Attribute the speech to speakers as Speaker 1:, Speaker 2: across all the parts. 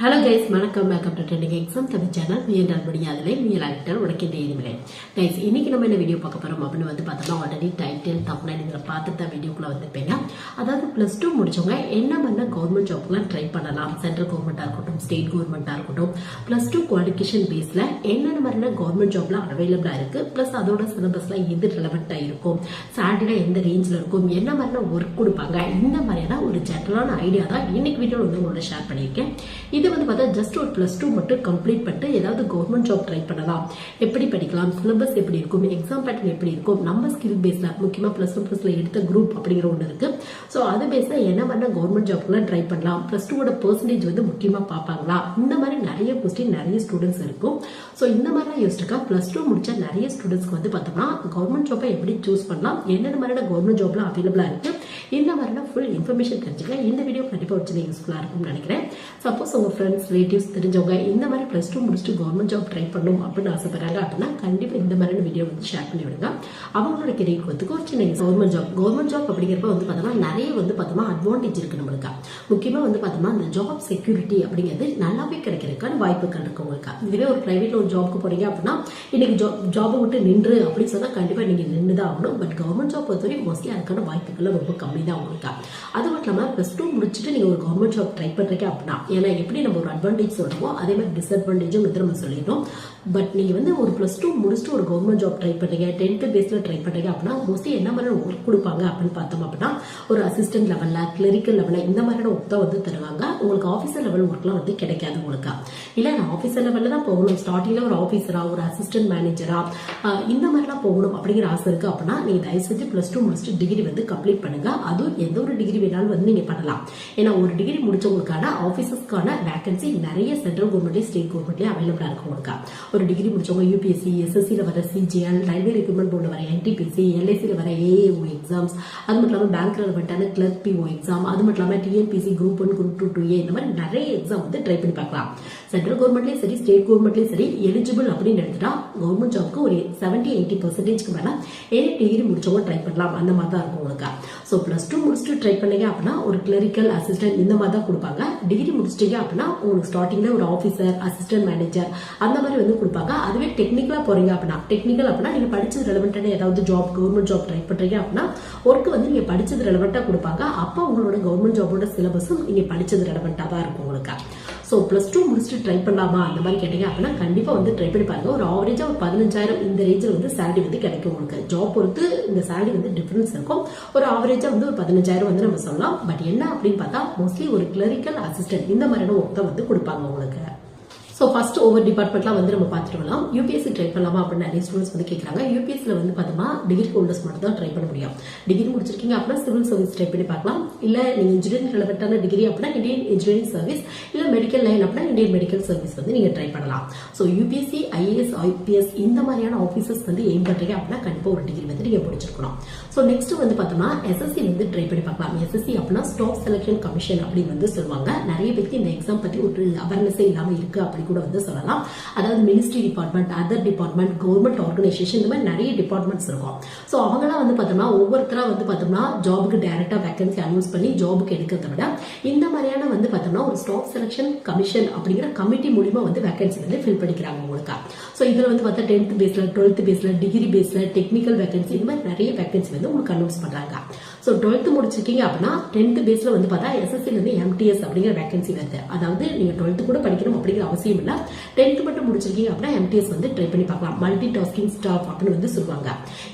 Speaker 1: Hello guys வணக்கம். Makeup to trending exam Tamil channel முயன்றால் முடியாதலை முயலாகிட்டால் உனக்கு நேரிமில்லை கைஸ் இன்னைக்கு நம்ம என்ன வீடியோ பார்க்க போறோம் அப்படின்னு வந்து பார்த்தோம்னா ஆல்ரெடி டைட்டில் தப்புனா இதில் பார்த்துட்டு தான் வீடியோக்குள்ளே வந்திருப்பீங்க அதாவது ப்ளஸ் டூ முடிச்சவங்க என்ன பண்ண கவர்மெண்ட் ஜாப்லாம் ட்ரை பண்ணலாம். சென்ட்ரல் கவர்மெண்ட்டாக இருக்கட்டும் ஸ்டேட் கவர்மெண்ட்டாக இருக்கட்டும். ப்ளஸ் டூ குவாலிஃபிகேஷன் பேஸில் என்னென்ன மாதிரியான கவர்மெண்ட் ஜாப்லாம் அவைலபிளாக இருக்கு. ப்ளஸ் அதோட சிலபஸ்லாம் எது ரிலவெண்ட்டாக இருக்கும்? சேலரியில் எந்த ரேஞ்சில் இருக்கும்? என்ன மாதிரியான ஒர்க் கொடுப்பாங்க? இந்த மாதிரியான ஒரு ஜென்ரலான ஐடியா தான் இன்னைக்கு வீடியோ வந்து உங்களோட ஷேர் பண்ணியிருக்கேன். இது வந்து பார்த்தா ஜஸ்ட் ஒரு ப்ளஸ் டூ மட்டும் கம்ப்ளீட் பண்ணிட்டு ஏதாவது கவர்மெண்ட் ஜாப் ட்ரை பண்ணலாம். எப்படி படிக்கலாம்? சிலபஸ் எப்படி இருக்கும்? எக்ஸாம் பேட்டர்ன் எப்படி இருக்கும்? நம்ம ஸ்கில் பேஸில் முக்கியமாக ப்ளஸ் ஒன் ப்ளஸில் எடுத்த குரூப் அப்படிங்கிற ஒன்று இருக்குது ஸோ அது பேஸில் என்ன பண்ண கவர்மெண்ட் ஜாப்லாம் ட்ரை பண்ணலாம்? ப்ளஸ் டூவோட பர்சன்டேஜ் வந்து முக்கியமாக பார்ப்பாங்களா? இந்த மாதிரி நிறைய கொஸ்டின் நிறைய ஸ்டூடெண்ட்ஸ் இருக்கும். ஸோ இந்த மாதிரிலாம் யோசிச்சிருக்கா? ப்ளஸ் டூ முடிச்ச நிறைய ஸ்டூடெண்ட்ஸ்க்கு வந்து பார்த்தோம்னா கவர்மெண்ட் ஜாப்பை எப்படி சூஸ் பண்ணலாம்? என்னென்ன மாதிரியான கவர்மெண்ட் ஜாப்லாம் அவைலபிளாக இருக்குது இந்த மாதிரிலாம் ஃபுல் இன்ஃபர்மேஷன் தெரிஞ்சுக்கலாம் இந்த வீடியோ கண்டிப்பாக வச்சு யூஸ்ஃபுல்லாக இருக்கும்னு நினைக்கிறேன். சப்போஸ் உங்கள் ஃப்ரெண்ட்ஸ் ரிலேட்டிவ்ஸ் தெரிஞ்சவங்க இந்த மாதிரி ப்ளஸ் டூ முடிச்சுட்டு கவர்மெண்ட் ஜாப் ட்ரை பண்ணணும் அப்படின்னு ஆசைப்படுறாங்க அப்படின்னா கண்டிப்பாக இந்த மாதிரியான வீடியோ வந்து ஷேர் பண்ணி விடுங்க. அவங்களோட கெரியர் வந்து ஒரு சின்ன கவர்மெண்ட் ஜாப் கவர்மெண்ட் ஜாப் அப்படிங்கிறப்ப வந்து பார்த்தோம்னா நிறைய வந்து பார்த்தோம்னா அட்வான்டேஜ் இருக்குது நம்மளுக்கு. முக்கியமாக வந்து பார்த்தோம்னா அந்த ஜாப் செக்யூரிட்டி அப்படிங்கிறது நல்லாவே கிடைக்கிறதுக்கான வாய்ப்புகள் இருக்கு உங்களுக்கு. இதுவே ஒரு ப்ரைவேட்டில் ஒரு ஜாப்க்கு போகிறீங்க அப்படின்னா இன்னைக்கு ஜாப் ஜாபை விட்டு நின்று அப்படின்னு சொன்னால் கண்டிப்பாக நீங்கள் நின்று தான் ஆகணும். பட் கவர்மெண்ட் ஜாப் பொறுத்தவரைக்கும் மோஸ்ட்லி அதுக்கான வாய்ப்புகள் ரொம்ப கம்மி. தான் உங்களுக்கு. அது மட்டும் இல்லாமல் ப்ளஸ் டூ முடிச்சுட்டு நீங்கள் ஒரு கவர்மெண்ட் ஜாப் ட்ரை பண்ணுறீங்க அப்படின்னா ஏன்னா எப்படி நம்ம ஒரு அட்வான்டேஜ் சொல்றோமோ அதே மாதிரி டிஸ்அட்வான்டேஜும் வந்து நம்ம சொல்லிட்டோம் பட் நீங்கள் வந்து ஒரு ப்ளஸ் டூ முடிச்சுட்டு ஒரு கவர்மெண்ட் ஜாப் ட்ரை பண்ணுறீங்க டென்த்து பேஸில் ட்ரை பண்ணுறீங்க அப்படின்னா மோஸ்ட்லி என்ன மாதிரி ஒர்க் கொடுப்பாங்க அப்படின்னு பார்த்தோம் அப்படின்னா ஒரு அசிஸ்டன்ட் லெவலில் கிளரிக்கல் லெவலில் இந்த மாதிரியான ஒர்க் தான் வந்து தருவாங்க. உங்களுக்கு ஆஃபீஸர் லெவல் ஒர்க்லாம் வந்து கிடைக்காது உங்களுக்கு. இல்லை நான் ஆஃபீஸர் லெவலில் தான் போகணும். ஸ்டார்டிங்ல ஒரு ஆஃபீஸராக ஒரு அசிஸ்டன்ட் மேனேஜராக இந்த மாதிரிலாம் போகணும் அப்படிங்கிற ஆசை இருக்குது அப்படின்னா நீங்கள் தயவு செஞ்சு ப்ளஸ் டூ முடிச்சுட்டு டிகிரி வந்து கம்ப்ளீட் பண்ணுங்கள் அதுவும் எந்த ஒரு டிகிரி வேணாலும் வந்து நீங்க பண்ணலாம். ஏன்னா ஒரு டிகிரி முடிச்சவங்களுக்கான ஆஃபீஸஸ்க்கான வேகன்சி நிறைய சென்ட்ரல் கவர்மெண்ட்லயும் ஸ்டேட் கவர்மெண்ட்லயும் அவைலபிளா இருக்கும் உங்களுக்கு. ஒரு டிகிரி முடிச்சவங்க யூபிஎஸ்சி எஸ்எஸ்சியில் வர சிஜிஎல் ரயில்வே ரெக்ரூட்மெண்ட் போர்டில் வர என்டிபிசி எல்ஐசியில் வர ஏஏஓ எக்ஸாம்ஸ் அது மட்டும் இல்லாமல் பேங்க் ரெலவெண்ட்டான கிளர்க் பிஓ எக்ஸாம் அது மட்டும் இல்லாமல் TNPSC group one group two two A இந்த மாதிரி நிறைய எக்ஸாம் வந்து ட்ரை பண்ணி பார்க்கலாம். சென்ட்ரல் கவர்மெண்ட்லேயும் சரி ஸ்டேட் கவர்மெண்ட்லேயும் சரி எலிஜிபிள் அப்படின்னு எடுத்துட்டா கவர்மெண்ட் ஜாப்க்கு ஒரு செவன்டி எயிட்டி பர்சன்டேஜ்க்கு மேலே எனி டிகிரி முடிச்சவங்க ட்ரை பண்ணலாம். அந்த மாதிரி தான் இருக்கும் உங்களுக்கு. ஸோ ப்ளஸ் டூ முடிச்சுட்டு ட்ரை பண்ணீங்க அப்படின்னா ஒரு கிளரிக்கல் அசிஸ்டன்ட் இந்த மாதிரி தான் கொடுப்பாங்க. டிகிரி முடிச்சிட்டீங்க அப்படின்னா உங்களுக்கு ஸ்டார்டிங்ல ஒரு ஆஃபீஸர் அசிஸ்டன்ட் மேனேஜர் அந்த மாதிரி வந்து கொடுப்பாங்க. அதுவே டெக்னிக்கலா போறீங்க அப்படின்னா டெக்னிக்கல் அப்படின்னா நீங்க படிச்சது ரெலவெண்டான ஏதாவது ஜாப் கவர்மெண்ட் ஜாப் ட்ரை பண்றீங்க அப்படின்னா ஒர்க் வந்து நீங்க படிச்சது ரெலவெண்டா கொடுப்பாங்க. அப்போ உங்களோட கவர்மெண்ட் ஜாபோட சிலபஸும் நீங்க படிச்சது ரெலவெண்டா தான் இருக்கும் உங்களுக்கு. ஸோ ப்ளஸ் டூ முடிச்சுட்டு ட்ரை பண்ணலாமா? அந்த மாதிரி கேட்டீங்க. அப்படின்னா கண்டிப்பாக வந்து ட்ரை பண்ணி பாருங்க. ஒரு ஆவரேஜாக ஒரு பதினஞ்சாயிரம் இந்த ரேஞ்சில் வந்து சேலரி வந்து கிடைக்கும் உங்களுக்கு. ஜாப் பொறுத்து இந்த சேலரி வந்து டிஃப்ரென்ஸ் இருக்கும். ஒரு ஆவரேஜாக வந்து ஒரு பதினஞ்சாயிரம் வந்து நம்ம சொல்லலாம். பட் என்ன அப்படின்னு பார்த்தா மோஸ்ட்லி ஒரு கிளரிக்கல் அசிஸ்டன்ட் இந்த மாதிரியான ஒர்க் தான் வந்து கொடுப்பாங்க உங்களுக்கு. ஸோ ஃபர்ஸ்ட் ஒவ்வொரு டிபார்ட்மெண்ட்லாம் வந்து நம்ம பார்த்துட்டு வரலாம் யூபிஎஸ்சி ட்ரை பண்ணலாமா அப்படின்னு நிறைய ஸ்டூடெண்ட்ஸ் வந்து கேட்குறாங்க யூபிஎஸ்சியில் வந்து பார்த்தோம்னா டிகிரி ஹோல்டர்ஸ் மட்டும் தான் ட்ரை பண்ண முடியும். டிகிரி முடிச்சிருக்கீங்க அப்படின்னா சிவில் சர்வீஸ் ட்ரை பண்ணி பார்க்கலாம். இல்லை நீங்கள் இன்ஜினியரிங் ரிலவெண்ட்டான டிகிரி அப்படின்னா இந்தியன் இன்ஜினியரிங் சர்வீஸ் இல்லை மெடிக்கல் லைன் அப்படின்னா இந்தியன் மெடிக்கல் சர்வீஸ் வந்து நீங்கள் ட்ரை பண்ணலாம். ஸோ யூபிஎஸ்சி ஐஏஎஸ் ஐபிஎஸ் இந்த மாதிரியான ஆஃபீஸர்ஸ் வந்து எய்ம் பண்ணுறீங்க அப்படின்னா கண்டிப்பாக ஒரு டிகிரி வந்து நீங்கள் முடிச்சிருக்கணும். ஸோ நெக்ஸ்ட் வந்து பார்த்தோம்னா எஸ்எஸ்சி வந்து ட்ரை பண்ணி பார்க்கலாம். எஸ்எஸ்சி அப்படின்னா ஸ்டாக் செலெக்ஷன் கமிஷன் அப்படின்னு வந்து சொல்லுவாங்க. நிறைய பேருக்கு இந்த எக்ஸாம் பற்றி ஒரு அவேர்னஸே இல்லாமல் இருக்கு அப்படி கூட வந்து சொல்லலாம். அதாவது ministry department other department government organisation இந்த மாதிரி நிறைய டிபார்ட்மெண்ட்ஸ் இருக்கும். ஸோ அவங்களாம் வந்து பார்த்தோம்னா ஒவ்வொருத்தராக வந்து பார்த்தோம்னா ஜாபுக்கு டைரக்டா வேகன்சி அனௌன்ஸ் பண்ணி ஜாபுக்கு எடுக்கிறத விட இந்த மாதிரியான வந்து பார்த்தோம்னா ஒரு ஸ்டாக் செலெக்ஷன் கமிஷன் அப்படிங்கிற கமிட்டி மூலியமா வந்து வேகன்சி வந்து ஃபில் பண்ணிக்கிறாங்க உங்களுக்கு. ஸோ இதில் வந்து பார்த்தா டென்த் பேஸில் டுவெல்த் பேஸில் டிகிரி பேஸில் டெக்னிக்கல் வேகன்சி இந்த மாதிரி நிறைய வேகன்சி வந்து உங்களுக்கு அனௌன்ஸ் பண்றாங்க ஸோ டுவெல்த்து முடிச்சிருக்கீங்க அப்படின்னா டென்த்து பேஸில் வந்து பார்த்தா எஸ்எஸ்சிலேருந்து எம்டிஎஸ் அப்படிங்கிற வேகன்சி வருது. அதாவது நீங்கள் டுவெல்த்து கூட படிக்கணும் அப்படிங்கிற அவசியம் இல்லை. டென்த்து மட்டும் முடிச்சிருக்கீங்க அப்படின்னா எம்டிஎஸ் வந்து ட்ரை பண்ணி பார்க்கலாம். மல்டி டாஸ்கிங் ஸ்டாஃப் அப்படின்னு வந்து சொல்லுவாங்க.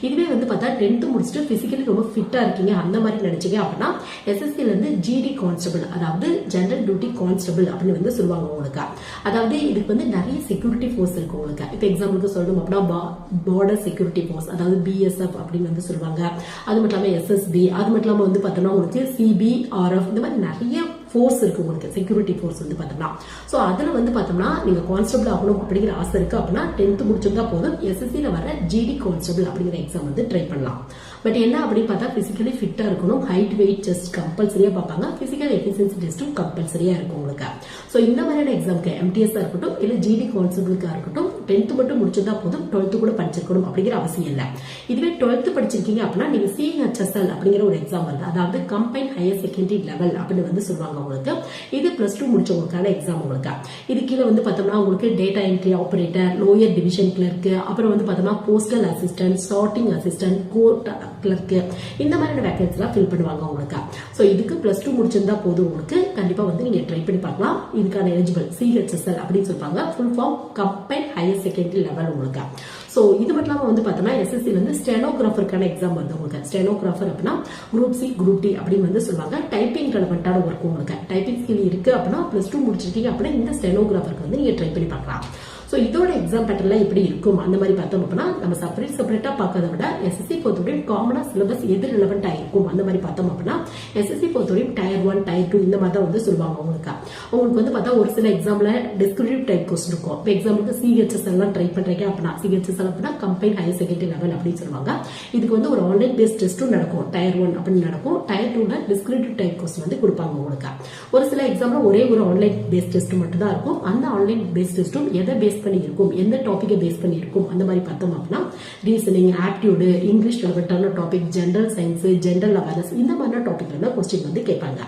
Speaker 1: இதுவே வந்து பார்த்தா டென்த்து முடிச்சுட்டு ஃபிசிக்கலி ரொம்ப ஃபிட்டாக இருக்கீங்க. அந்த மாதிரி நினச்சிங்க அப்படின்னா எஸ்எஸ்சில இருந்து ஜிடி கான்ஸ்டபிள் அதாவது ஜென்ரல் டியூட்டி கான்ஸ்டபிள் அப்படின்னு வந்து சொல்லுவாங்க உங்களுக்கு. அதாவது இதுக்கு வந்து நிறைய செக்யூரிட்டி ஃபோர்ஸ் இருக்கு உங்களுக்கு. இப்போ எக்ஸாம்பிளுக்கு சொல்லணும் அப்படின்னா பார்டர் செக்யூரிட்டி ஃபோர்ஸ் அதாவது பிஎஸ்எஃப் அப்படின்னு வந்து சொல்லுவாங்க. அது மட்டும் இல்லாமல் எஸ்எஸ்பி அது மட்டும் இல்லாமல் வந்து பார்த்தோம்னா உங்களுக்கு சிபிஆர்எஃப் இந்த மாதிரி நிறைய ஃபோர்ஸ் இருக்கு உங்களுக்கு. செக்யூரிட்டி ஃபோர்ஸ் வந்து பார்த்தோம்னா ஸோ அதில் வந்து பார்த்தோம்னா நீங்கள் கான்ஸ்டபிள் ஆகணும் அப்படிங்கிற ஆசை இருக்கு அப்படின்னா டென்த்து முடிச்சிருந்தா போதும். எஸ்எஸ்சியில் வர ஜிடி கான்ஸ்டபிள் அப்படிங்கிற எக்ஸாம் வந்து ட்ரை பண்ணலாம். பட் என்ன அப்படின்னு பார்த்தா பிசிக்கலி ஃபிட்டாக இருக்கணும். ஹைட் வெயிட் டெஸ்ட் கம்பல்சரியாக பார்ப்பாங்க. பிசிக்கல் எஃபிஷியன்சி டெஸ்ட்டும் கம்பல்சரியாக இருக்கும் உங்களுக்கு. ஸோ இந்த மாதிரியான எக்ஸாம்க்கு எம்டிஎஸ்ஸாக இருக்கட்டும் இல்லை ஜிடி கான்ஸ்டபிளுக்காக இருக்கட்டும் டென்த் மட்டும் முடிச்சிருந்தா போதும் டுவெல்த்து கூட படிச்சிருக்கணும் அப்படிங்கிற அவசியம் இல்லை. இதுவே டுவெல்த்து படிச்சிருக்கீங்க அப்படின்னா நீங்க சிஹெச்எஸ்எல் அப்படிங்கிற ஒரு எக்ஸாம் வருது. அதாவது கம்பைன் ஹையர் செகண்டரி லெவல் அப்படின்னு வந்து சொல்லுவாங்க உங்களுக்கு. இது பிளஸ் டூ முடிச்சவங்களுக்கான எக்ஸாம் உங்களுக்கு. இது கீழே வந்து பார்த்தோம்னா உங்களுக்கு data entry operator lower division clerk அப்புறம் வந்து பார்த்தோம்னா postal assistant sorting assistant court clerk இந்த மாதிரியான வேகன்சிலாம் ஃபில் பண்ணுவாங்க உங்களுக்கு. ஸோ இதுக்கு பிளஸ் டூ முடிச்சிருந்தா போதும் உங்களுக்கு. கண்டிப்பா வந்து நீங்க ட்ரை பண்ணி பார்க்கலாம். இதுக்கான எலிஜிபிள் சிஹெச்எஸ்எல் அப்படின்னு சொல்லுவாங்க. Full form combined higher secondary level உங்களுக்கு? ஸோ இது மட்டும் இல்லாமல் வந்து பார்த்தோம்னா எஸ்எஸ்சி வந்து ஸ்டெனோகிராஃபருக்கான எக்ஸாம் வந்து உங்களுக்கு? ஸ்டெனோகிராஃபர் அப்படின்னா குரூப் சி குரூப் டி அப்படின்னு வந்து சொல்லுவாங்க. டைப்பிங் ரெலவெண்ட்டான ஒர்க் உங்களுக்கு? டைப்பிங் ஸ்கில் இருக்கு அப்படின்னா ப்ளஸ் டூ முடிச்சிருக்கீங்க அப்படின்னா இந்த ஸ்டெனோகிராஃபருக்கு வந்து நீங்க ட்ரை பண்ணி பார்க்கலாம். ஸோ இதோட எக்ஸாம் பேட்டர்லாம் எப்படி இருக்கும்? அந்த மாதிரி பார்த்தோம் அப்படின்னா நம்ம செப்பரேட் செப்பரேட்டாக பார்க்கறத விட எஸ்எஸ்சி பொறுத்தவரையும் காமனாக சிலபஸ் எது ரிலவெண்ட் ஆயிருக்கும்? அந்த மாதிரி பார்த்தோம் அப்படின்னா எஸ்எஸ்சி பொறுத்தவரையும் டயர் ஒன் டயர் டூ இந்த மாதிரி தான் வந்து சொல்லுவாங்க உங்களுக்கு உங்களுக்கு வந்து பார்த்தா ஒரு சில எக்ஸாமில் டிஸ்கிரிப்டிவ் டைப் கொஸ்டின் இருக்கும். இப்போ எக்ஸாம்பிளுக்கு சிஹெச்எஸ் எல்லாம் ட்ரை பண்ணுறீங்க அப்படின்னா சிஹெச்எஸ் அப்படின்னா கம்பைன் ஹையர் செகண்டரி லெவல் அப்படின்னு சொல்லுவாங்க. இதுக்கு வந்து ஒரு ஆன்லைன் பேஸ்ட் டெஸ்ட்டும் நடக்கும். டயர் ஒன் அப்படின்னு நடக்கும். டயர் டூல டிஸ்கிரிப்டிவ் டைப் கொஸ்டின் வந்து கொடுப்பாங்க உங்களுக்கு ஒரு சில எக்ஸாம்ல ஒரே ஒரு ஆன்லைன் பேஸ்ட் டெஸ்ட் மட்டும் தான் இருக்கும். அந்த ஆன்லைன் பேஸ்ட் டெஸ்ட்டும் எதை பேஸ் பண்ணி இருக்கும் எந்த டாப்பிக்கை பேஸ் பண்ணி இருக்கும் அந்த மாதிரி பார்த்தோம் அப்படின்னா reasoning aptitude English ரிலவெண்டான topic general science general awareness இந்த மாதிரியான டாபிக்ல தான் கொஸ்டின் வந்து கேட்பாங்க.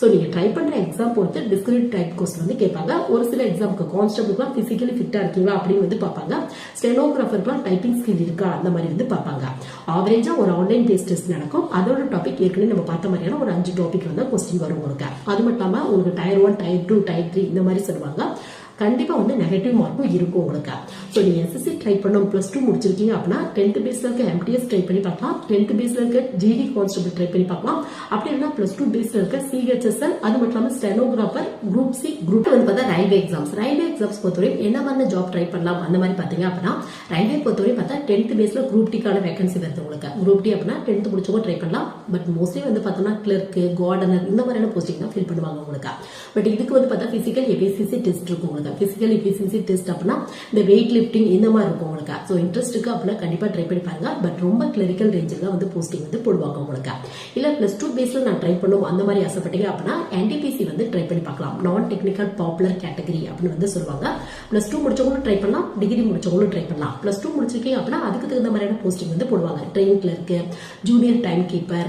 Speaker 1: ஸோ நீங்கள் ட்ரை பண்ணுற எக்ஸாம் பொறுத்து டிஸ்கிரிட் டைப் கொஸ்டின் வந்து கேட்பாங்க. ஒரு சில எக்ஸாமுக்கு கான்ஸ்டபிள்க்குலாம் ஃபிசிக்கலி ஃபிட்டாக இருக்கீங்களா அப்படின்னு வந்து பார்ப்பாங்க. ஸ்டெனோகிராஃபருக்குலாம் டைப்பிங் ஸ்கில் இருக்கா? அந்த மாதிரி வந்து பார்ப்பாங்க. ஆவரேஜாக ஒரு ஆன்லைன் பேஸ்ட் டெஸ்ட் நடக்கும். அதோட டாபிக் ஏற்கனவே நம்ம பார்த்த மாதிரியான ஒரு அஞ்சு டாபிக் வந்து கொஸ்டின் வரும் உங்களுக்கு. அது மட்டும் இல்லாமல் உங்களுக்கு tier one tier two tier three இந்த மாதிரி சொல்லுவாங்க. கண்டிப்பாக வந்து நெகட்டிவ் மார்க்கும் இருக்கும் உங்களுக்கு. ஸோ நீங்கள் எஸ்எஸ்சி ட்ரை பண்ணணும் ப்ளஸ் டூ முடிச்சிருக்கீங்க அப்படின்னா டென்த் பேஸில் இருக்க எம்டிஎஸ் ட்ரை பண்ணி பார்க்கலாம். டென்த் பேஸில் இருக்க ஜிடி கான்ஸ்டபிள் ட்ரை பண்ணி பார்க்கலாம். அப்படி இல்லைன்னா ப்ளஸ் டூ பேஸில் இருக்க சிஹெச்எஸ்எல் அது மட்டும் இல்லாமல் ஸ்டெனோகிராஃபர் குரூப் சி குரூப் வந்து பார்த்தா ரயில்வே எக்ஸாம்ஸ் ரயில்வே எக்ஸாம்ஸ் பொறுத்தவரை என்ன மாதிரி ஜாப் ட்ரை பண்ணலாம்? அந்த மாதிரி பார்த்தீங்க அப்படின்னா ரயில்வே பொறுத்தவரை பார்த்தா டென்த் பேஸில் குரூப் டிக்கான வேகன்சி வருது உங்களுக்கு. குரூப் டி அப்படின்னா டென்த் முடிச்சவங்க ட்ரை பண்ணலாம். பட் மோஸ்ட்லி வந்து பார்த்தோம்னா கிளர்க்கு கார்டனர் இந்த மாதிரியான போஸ்டிங் தான் ஃபில் பண்ணுவாங்க உங்களுக்கு. பட் இதுக்கு வந்து பார்த்தா பிசிக்கல் எபிசிசி டெஸ்ட் இருக்கும் உங்களுக்கு. பிசிக்கல் எபிசிசி டெஸ்ட் அப்படின்னா இந்த வெயிட் லிஃப்டிங் இந்த மாதிரி இருக்கும் உங்களுக்கு. ஸோ இன்ட்ரெஸ்ட் இருக்கு அப்படின்னா கண்டிப்பா ட்ரை பண்ணி பாருங்க. பட் ரொம்ப கிளரிக்கல் ரேஞ்சில் தான் வந்து போஸ்டிங் வந்து போடுவாங்க உங்களுக்கு. இல்ல பிளஸ் டூ பேஸ்ல நான் ட்ரை பண்ணும் அந்த மாதிரி ஆசைப்பட்டீங்க அப்படின்னா என்டிபிசி வந்து ட்ரை பண்ணி பார்க்கலாம். நான் டெக்னிக்கல் பாப்புலர் கேட்டகரி அப்படின்னு வந்து சொல்லுவாங்க. பிளஸ் டூ முடிச்சவங்களும் ட்ரை பண்ணலாம். டிகிரி முடிச்சவங்களும் ட்ரை பண்ணலாம். பிளஸ் டூ முடிச்சிருக்கீங்க அப்படின்னா அதுக்கு தகுந்த மாதிரியான போஸ்டிங் வந்து போடுவாங்க. Train clerk junior time keeper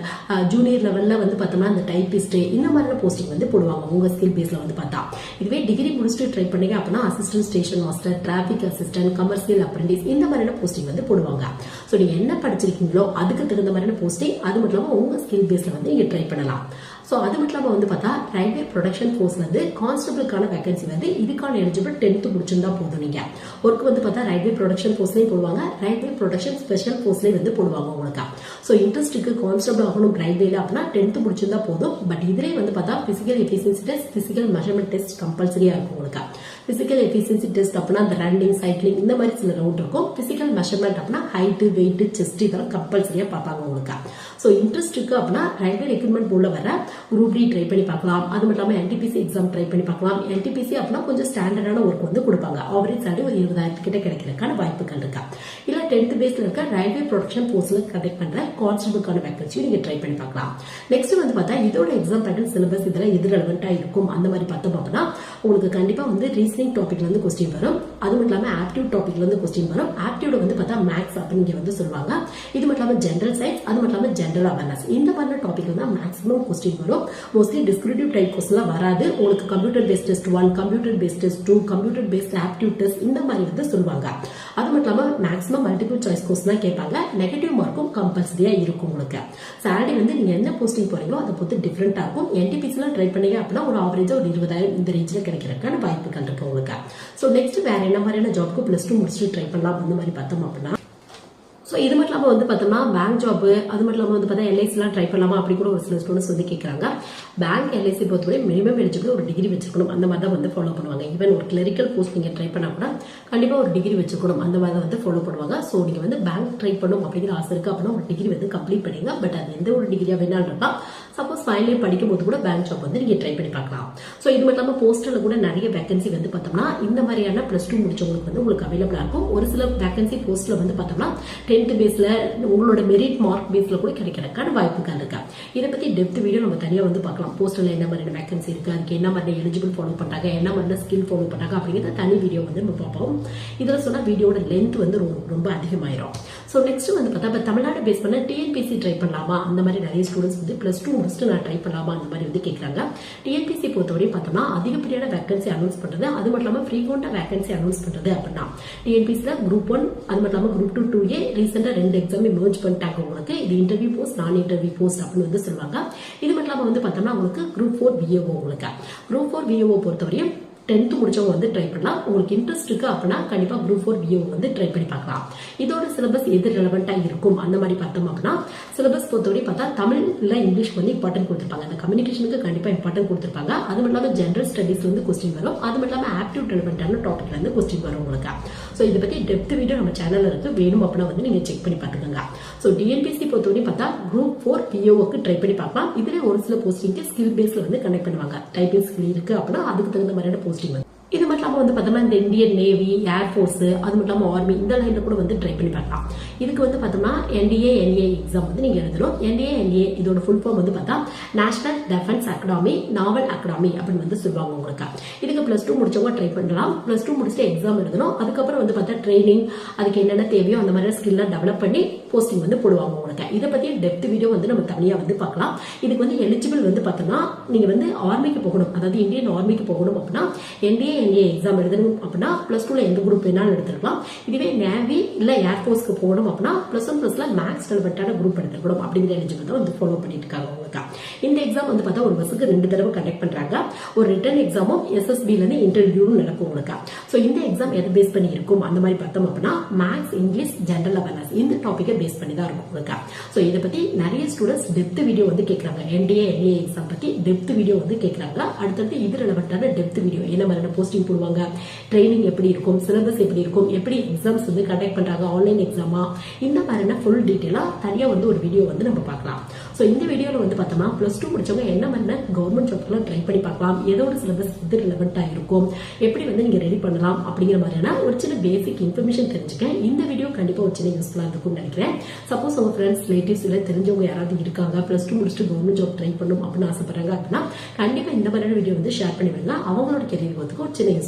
Speaker 1: junior லெவல்ல வந்து பார்த்தோம்னா அந்த டைபிஸ்ட் இந்த மாதிரியான போஸ்டிங் வந்து போடுவாங்க. உங்க ஸ்கில் பேஸ்ல வந்து பார்த்தா. இதுவே டிகிரி முடிச்சுட்டு ட்ரை பண்ணி பண்ணீங்க அப்படின்னா assistant station master traffic assistant commercial apprentice இந்த மாதிரியான போஸ்டிங் வந்து போடுவாங்க. ஸோ நீங்க என்ன படிச்சிருக்கீங்களோ அதுக்கு தகுந்த மாதிரியான போஸ்டிங் அது மட்டும் இல்லாமல் உங்க ஸ்கில் பேஸ்ல வந்து நீங்க ட்ரை பண்ணலாம். ஸோ அது மட்டும் இல்லாமல் வந்து பார்த்தா ரயில்வே ப்ரொடக்ஷன் ஃபோர்ஸ்லேருந்து கான்ஸ்டபிளுக்கான வேகன்சி வந்து இதுக்கான எலிஜிபிள் டென்த் முடிச்சிருந்தா போதும் நீங்க. ஒர்க் வந்து பார்த்தா ரயில்வே ப்ரொடக்ஷன் ஃபோர்ஸ்லேயும் போடுவாங்க ரயில்வே ப்ரொடக்ஷன் ஸ்பெஷல் ஃபோர்ஸ்லேயும் வந்து போடுவாங்க உங்களுக்கு. ஸோ இன்ட்ரெஸ்ட்டுக்கு கான்ஸ்டபிள் ஆகணும் ரயில்வேல அப்படின்னா டென்த் முடிச்சிருந்தா போதும். பட் இதுலேயே வந்து பார்த்தா physical efficiency test physical measurement test கம்பல்சரியா இருக்கும் உங்களுக்கு. பிசிக்கல் எஃபிஷியன்சி டெஸ்ட் அப்படின்னா அந்த ரன்னிங் சைக்கிளிங் இந்த மாதிரி சில ரவுண்ட் இருக்கும். பிசிக்கல் மெஷர்மெண்ட் அப்படின்னா ஹைட்டு வெயிட்டு செஸ்ட் இதெல்லாம் கம்பல்சரியாக பார்ப்பாங்க உங்களுக்கு. ஸோ இன்ட்ரெஸ்ட் இருக்கு அப்படின்னா ரயில்வே ரெக்ரூட்மெண்ட் போர்டில் வர குரூப் டி ட்ரை பண்ணி பார்க்கலாம். அது மட்டும் இல்லாமல் என்டிபிசி எக்ஸாம் ட்ரை பண்ணி பார்க்கலாம். என்டிபிசி அப்படின்னா கொஞ்சம் ஸ்டாண்டர்டான ஒர்க் வந்து கொடுப்பாங்க. ஆவரேஜ் சாலரி ஒரு இருபதாயிரத்து கிட்ட கிடைக்கிறதுக்கான வாய்ப்புகள் இருக்கா? இல்லை டென்த் பேஸ்ல இருக்க ரயில்வே ப்ரொடக்ஷன் போஸ்ட்ல கண்டக்ட் பண்ற கான்ஸ்டபிளுக்கான வேக்கன்சியும் நீங்க ட்ரை பண்ணி பார்க்கலாம். நெக்ஸ்ட் வந்து பார்த்தா இதோட எக்ஸாம் பேட்டர்ன் சிலபஸ் இதெல்லாம் எது ரெலவெண்டா இருக்கும்? அந்த மாதிரி பார்த்தோம் அப்படின்னா உங்களுக்கு கண்டிப்பா வந்து ரீசனிங் டாபிக்ல இருந்து கொஸ்டின் வரும். அது மட்டும் இல்லாம ஆப்டியூட் டாபிக்ல இருந்து கொஸ்டின் வரும். ஆப்டியூட வந்து பார்த்தா மேக்ஸ் அப்படிங்க வந்து சொல்லுவாங்க. இது மட்டும் இல்லாம ஜென்ரல் சயின்ஸ் அது மட்டும் இல்லாம ஜென்ரல் அவேர்னஸ் இந்த மாதிரி டாபிக்ல தான் மேக்ஸிமம் கொஸ்டின் வரும். மோஸ்ட்லி டிஸ்கிரிப்டிவ் டைப் கொஸ்டின்லாம் வராது. உங்களுக்கு computer based test one computer based test two computer based aptitude test இந்த மாதிரி வந்து சொல்லுவாங்க. அது மட்டும் இல்லாமல் மேக்ஸிமம் மல்டிபிள் சாய்ஸ் கொஸ்டின் தான் கேட்பாங்க. நெகட்டிவ் மார்க்கும் கம்பல்சரியா இருக்கும் உங்களுக்கு. சேலரி வந்து நீங்க என்ன போஸ்டிங் போறீங்களோ அதை பொறுத்து டிஃப்ரெண்டா இருக்கும். என்டிபிசிலாம் ட்ரை பண்ணீங்க அப்படின்னா ஒரு ஆவரேஜா ஒரு இருபதாயிரம் இந்த ரேஞ்சில் கிடைக்கிறதுக்கான வாய்ப்புகள் இருக்கு உங்களுக்கு. ஸோ நெக்ஸ்ட் வேற என்ன மாதிரியான ஜாப்க்கு பிளஸ் டூ முடிச்சுட்டு ட்ரை பண்ணலாம். அந்த மாதிரி பார்த்தோம் அப்படின்னா ஸோ இது மட்டும் இல்லாமல் வந்து பார்த்தோம்னா பேங்க் ஜாப் அது மட்டும் இல்லாமல் வந்து பார்த்தா எல்ஐசிலாம் ட்ரை பண்ணலாமா? அப்படி கூட ஒரு சில ஸ்டூடெண்ட்ஸ் வந்து கேட்குறாங்க பேங்க் எல்ஐசி பொறுத்தவரை மினிமம் எலிஜிபிள் ஒரு டிகிரி வச்சுக்கணும் அந்த மாதிரி தான் வந்து ஃபாலோ பண்ணுவாங்க. ஈவன் ஒரு கிளரிக்கல் போஸ்ட் நீங்கள் ட்ரை பண்ணால் கூட கண்டிப்பாக ஒரு டிகிரி வச்சுக்கணும் அந்த மாதிரி தான் வந்து ஃபாலோ பண்ணுவாங்க. ஸோ நீங்கள் வந்து பேங்க் ட்ரை பண்ணணும் அப்படிங்கிற ஆசை இருக்குது அப்படின்னா ஒரு டிகிரி வந்து கம்ப்ளீட் பண்ணிடுங்க. பட் அது எந்த ஒரு டிகிரியாக வேணாலும் இருக்கலாம். சப்போஸ் ஃபைனல் இயர் படிக்கும் போது கூட பேங்க் ஜாப் வந்து நீங்க ட்ரை பண்ணி பார்க்கலாம். ஸோ இது மட்டும் இல்லாமல் போஸ்டர்ல கூட நிறைய வேகன்சி வந்து பார்த்தோம்னா இந்த மாதிரியான ப்ளஸ் டூ முடிச்சவங்களுக்கு வந்து உங்களுக்கு அவைலபிளா இருக்கும். ஒரு சில வேகன்சி போஸ்ட்ல வந்து பார்த்தோம்னா டென்த் பேஸ்ல உங்களோட மெரிட் மார்க் பேஸ்ல கூட கிடைக்கிறதுக்கான வாய்ப்புகள் இருக்கு. இதை பத்தி டெப்த் வீடியோ நம்ம தனியா வந்து பார்க்கலாம். போஸ்டர்ல என்ன மாதிரியான வேகன்சி இருக்கு அதுக்கு என்ன மாதிரியான எலிஜிபிள் ஃபாலோ பண்ணாங்க என்ன மாதிரியான ஸ்கில் ஃபாலோ பண்ணாங்க அப்படிங்கிறத தனி வீடியோ வந்து நம்ம பார்ப்போம். இதில் சொன்னா வீடியோட லென்த் வந்து ரொம்ப அதிகமாயிரும். ஸோ நெக்ஸ்ட் வந்து பார்த்தா இப்போ தமிழ்நாடு பேஸ் பண்ண டிஎன்பிசி ட்ரை பண்ணலாமா? அந்த மாதிரி நிறைய ஸ்டூடெண்ட்ஸ் வந்து ப்ளஸ் டூ முடிச்சுட்டு நான் ட்ரை பண்ணலாமா? அந்த மாதிரி வந்து கேட்குறாங்க டிஎன்பிசி பொறுத்தவரையும் பார்த்தோம்னா அதிகப்படியான வேகன்சி அனௌன்ஸ் பண்ணுறது அது மட்டும் இல்லாமல் ஃப்ரீக்வெண்ட்டாக வேகன்சி அனௌன்ஸ் பண்ணுறது அப்படின்னா டிஎன்பிசியில் குரூப் ஒன் அது மட்டும் இல்லாமல் குரூப் டூ டூ ஏ ரீசெண்டாக ரெண்டு எக்ஸாமே merge பண்ணிட்டாங்க உங்களுக்கு. இது interview post non interview post அப்படின்னு வந்து சொல்லுவாங்க. இது மட்டும் இல்லாமல் வந்து பார்த்தோம்னா உங்களுக்கு குரூப் ஃபோர் விஏஓ உங்களுக்கு. குரூப் ஃபோர் விஏஓ பொறுத்தவரையும் டென்த்து முடிச்சவங்க வந்து ட்ரை பண்ணலாம். உங்களுக்கு இன்ட்ரெஸ்ட் இருக்கு அப்படின்னா கண்டிப்பாக குரூப் ஃபோர் பிஓ வந்து ட்ரை பண்ணி பார்க்கலாம். இதோட சிலபஸ் எது ரெலவெண்ட்டாக இருக்கும்? அந்த மாதிரி பார்த்தோம் அப்படின்னா சிலபஸ் பொறுத்தவரை பார்த்தா தமிழில் இங்கிலீஷ் வந்து இம்பார்ட்டன்ட் கொடுத்துருப்பாங்க. அந்த கம்யூனிகேஷனுக்கு கண்டிப்பாக இம்பார்ட்டன்ட் கொடுத்துருப்பாங்க. அது மட்டும் இல்லாமல் ஜென்ரல் ஸ்டடிஸ் வந்து கொஸ்டின் வரும். அது மட்டும் இல்லாமல் ஆப்டியூட் ரெலவெண்ட்டான டாபிக்ல இருந்து கொஸ்டின் வரும் உங்களுக்கு. ஸோ இதை பற்றி டெப்த் வீடியோ நம்ம சேனலில் இருக்கு. வேணும் அப்படின்னா வந்து நீங்கள் செக் பண்ணி பார்த்துக்கோங்க. ஸோ டிஎன்பிசி பொறுத்தவரை பார்த்தா குரூப் ஃபோர் பிஓக்கு ட்ரை பண்ணி பார்க்கலாம். இதில் ஒரு சில போஸ்டிங்க்கு ஸ்கில் பேஸில் வந்து கனெக்ட் பண்ணுவாங்க. டைப்பிங் ஸ்கில் இருக்கு அப்படின்னா அதுக்கு தகுந்த மாதிரியான போஸ்டிங் வந்து இது மட்டும் இல்லாமல் வந்து பார்த்தோம்னா இந்த இந்தியன் நேவி ஏர்ஃபோர்ஸ் அது மட்டும் இல்லாமல் ஆர்மி இந்த லைனில் கூட வந்து ட்ரை பண்ணி பார்க்கலாம். இதுக்கு வந்து பார்த்தோம்னா என்டிஏ என்ஏ எக்ஸாம் வந்து நீங்கள் எழுதணும். என்டிஏ என்ஏ இதோட ஃபுல் ஃபார்ம் வந்து பார்த்தா national defence academy naval academy அப்படின்னு வந்து சொல்லுவாங்க உங்களுக்கு. இதுக்கு ப்ளஸ் டூ முடிச்சவங்க ட்ரை பண்ணலாம். ப்ளஸ் டூ முடிச்சுட்டு எக்ஸாம் எழுதணும். அதுக்கப்புறம் வந்து பார்த்தா ட்ரைனிங் அதுக்கு என்னென்ன தேவையோ அந்த மாதிரி ஸ்கில்லாம் டெவலப் பண்ணி போஸ்டிங் வந்து போடுவாங்க உங்களுக்கு. இதை பற்றி டெப்த் வீடியோ வந்து நம்ம தனியாக வந்து பார்க்கலாம். இதுக்கு வந்து எலிஜிபிள் வந்து பார்த்தோம்னா நீங்கள் வந்து ஆர்மிக்கு போகணும். அதாவது இந்தியன் ஆர்மிக்கு போகணும் அப்படின்னா என்டிஏ என்ஏ எக்ஸாம் எழுதணும் அப்படின்னா ப்ளஸ் டூவில் எந்த குரூப் வேணாலும் எடுத்துருக்கலாம். இதுவே நேவி இல்லை ஏர்ஃபோர்ஸ்க்கு போகணும் அப்படின்னா ப்ளஸ் ஒன் ப்ளஸ்ல மேக்ஸ் ரெலவெண்ட்டான குரூப் எடுத்துருக்கணும் அப்படிங்கிற எலிஜிபிள் தான் வந்து ஃபாலோ பண்ணிட்டு இருக்காங்க உங்களுக்கு இந்த எக்ஸாம் வந்து பார்த்தா ஒரு பஸ்ஸுக்கு ரெண்டு தடவை கண்டக்ட் பண்ணுறாங்க ஒரு ரிட்டன் எக்ஸாமும் எஸ்எஸ்பிலேருந்து இன்டர்வியூவும் நடக்கும் உங்களுக்கு. ஸோ இந்த எக்ஸாம் எதை பேஸ் பண்ணி இருக்கும்? அந்த மாதிரி பார்த்தோம் அப்படின்னா மேக்ஸ் இங்கிலீஷ் ஜென்ரல் அவேர்னஸ் இந்த டாப்பிக்கை பேஸ் பண்ணி தான் இருக்கும் உங்களுக்கு. ஸோ இதை பற்றி நிறைய ஸ்டூடெண்ட்ஸ் டெப்த் வீடியோ வந்து கேட்குறாங்க என்டிஏ என்ஏ எக்ஸாம் பற்றி டெப்த் வீடியோ வந்து கேட்குறாங்க அடுத்தடுத்து இது ரெலவெண்டான டெப்த் வீடியோ என்ன மாதிரியான போஸ்டிங் போடுவாங்க? ட்ரைனிங் எப்படி இருக்கும்? சிலபஸ் எப்படி இருக்கும்? எப்படி எக்ஸாம்ஸ் வந்து கண்டக்ட் பண்ணுறாங்க ஆன்லைன் எக்ஸாமா இந்த மாதிரியான ஃபுல் டீட்டெயிலாக தனியாக வந்து ஒரு வீடியோ வந்து நம்ம பார்க்கலாம். ஸோ இந்த வீடியோவில் வந்து பார்த்தோம்னா ப்ளஸ் டூ முடிச்சவங்க என்ன மாதிரியான கவர்மெண்ட் ஜாப்லாம் ட்ரை பண்ணி பார்க்கலாம். ஒரு சிலபஸ் இது ரிலவெண்ட்டாக இருக்கும் எப்படி வந்து நீங்கள் ரெடி பண்ணலாம் அப்படிங்கிற மாதிரியான ஒரு சின்ன பேசிக் இன்ஃபர்மேஷன் தெரிஞ்சுக்க இந்த வீடியோ கண்டிப்பாக ஒரு சின்ன யூஸ்ஃபுல்லாக இருக்கும்னு நினைக்கிறேன். சப்போஸ் உங்கள் ஃப்ரெண்ட்ஸ் ரிலேட்டிவ்ஸ் இல்லை தெரிஞ்சவங்க யாராவது இருக்காங்க. ப்ளஸ் டூ முடிச்சுட்டு கவர்மெண்ட் ஜாப் ட்ரை பண்ணும் அப்படின்னு ஆசைப்படுறாங்க அப்படின்னா கண்டிப்பாக இந்த மாதிரியான வீடியோ வந்து ஷேர் பண்ணி விடுங்க. அவங்களோட கெரியர் வந்து ஒரு சின்ன யூஸ்